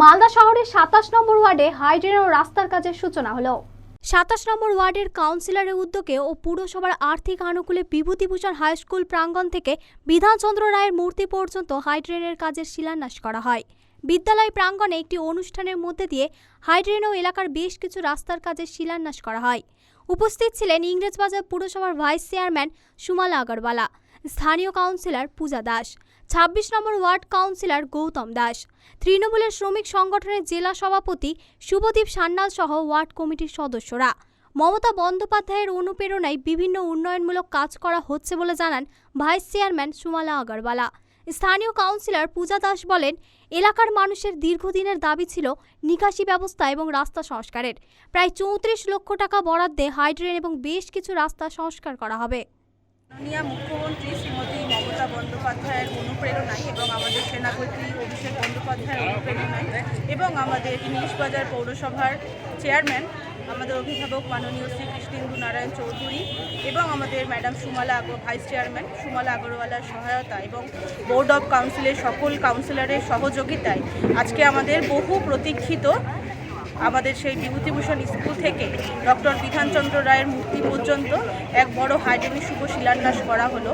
মালদা শহরের সাতাশ নম্বর ওয়ার্ডে হাইড্রেন ও রাস্তার কাজের সূচনা হলো। সাতাশ নম্বর ওয়ার্ডের কাউন্সিলরের উদ্যোগে ও পুরসভার আর্থিক আনুকূলে বিভূতিভূষণ হাই স্কুল প্রাঙ্গণ থেকে বিধানচন্দ্র রায়ের মূর্তি পর্যন্ত হাইড্রেনের কাজের শিলান্যাস করা হয়। বিদ্যালয় প্রাঙ্গণে একটি অনুষ্ঠানের মধ্যে দিয়ে হাইড্রেন ও এলাকার বেশ কিছু রাস্তার কাজের শিলান্যাস করা হয়। উপস্থিত ছিলেন ইংরেজবাজার পুরসভার ভাইস চেয়ারম্যান সুমালা আগরওয়ালা। স্থানীয় কাউন্সিলর পূজা দাস, ছাব্বিশ number ward councillor Gautam Das, তৃণমূলের শ্রমিক সংগঠনের জেলা সভাপতি শুভদীপ সান্যাল সহ ওয়ার্ড কমিটির সদস্যরা। মমতা বন্দ্যোপাধ্যায়ের অনুপ্রেরণায় বিভিন্ন উন্নয়নমূলক কাজ করা হচ্ছে বলে জানান ভাইস চেয়ারম্যান সুমালা আগরওয়ালা। স্থানীয় কাউন্সিলর পূজা দাস বলেন, এলাকার মানুষের দীর্ঘদিনের দাবি ছিল নিকাশি ব্যবস্থা এবং রাস্তা সংস্কারের। প্রায় চৌত্রিশ লক্ষ টাকা বরাদ্দে হাইড্রেন এবং বেশ কিছু রাস্তা সংস্কার করা হবে। মাননীয় মুখ্যমন্ত্রী শ্রীমতী মমতা বন্দ্যোপাধ্যায়ের অনুপ্রেরণায় এবং আমাদের সেনাপতি অভিষেক বন্দ্যোপাধ্যায়ের অনুপ্রেরণায় এবং আমাদের ইংলিশবাজার পৌরসভার চেয়ারম্যান, আমাদের অভিভাবক মাননীয় শ্রী কৃষ্ণেন্দু নারায়ণ চৌধুরী এবং আমাদের madam Sumala Agar, vice chairman Sumala আগরওয়ালার সহায়তা এবং বোর্ড অফ কাউন্সিলের সকল কাউন্সিলরের সহযোগিতায় আজকে আমাদের বহু প্রতীক্ষিত আমাদের সেই বিভূতিভূষণ স্কুল থেকে ডক্টর বিধানচন্দ্র রায়ের মূর্তি পর্যন্ত এক বড় হাইড্রোনিক শুভ শিলান্যাস করা হলো।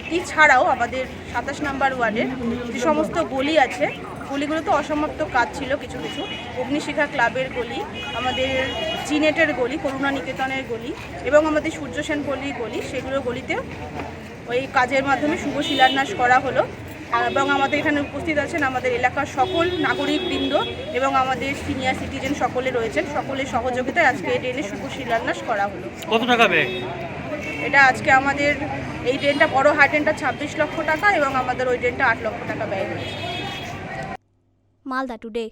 এটি ছাড়াও আমাদের সাতাশ নাম্বার ওয়ার্ডের যে সমস্ত গলি আছে, গলিগুলোতে অসমাপ্ত কাজ ছিল কিছু কিছু। অগ্নিশিখা ক্লাবের গলি, আমাদের চিনেটের গলি করুণা নিকেতনের গলি এবং আমাদের সূর্য সেন পল্লীর গলি, সেগুলো গলিতেও ওই কাজের মাধ্যমে শুভ শিলান্যাস করা হলো। এবং আমাদের এখানে উপস্থিত আছেন আমাদের এলাকার সকল নাগরিকবৃন্দ এবং আমাদের সিনিয়র সিটিজেন সকলে রয়েছেন। সকলের সহযোগিতায় আজকে এই ট্রেনের শুভ শিলান্যাস করা হলো। কত টাকা ব্যয়? এটা আজকে আমাদের এই ট্রেনটা বড় হাই ট্রেনটা ছাব্বিশ লক্ষ টাকা এবং আমাদের ওই ট্রেনটা আট লক্ষ টাকা ব্যয় হয়েছে। মালদা টুডে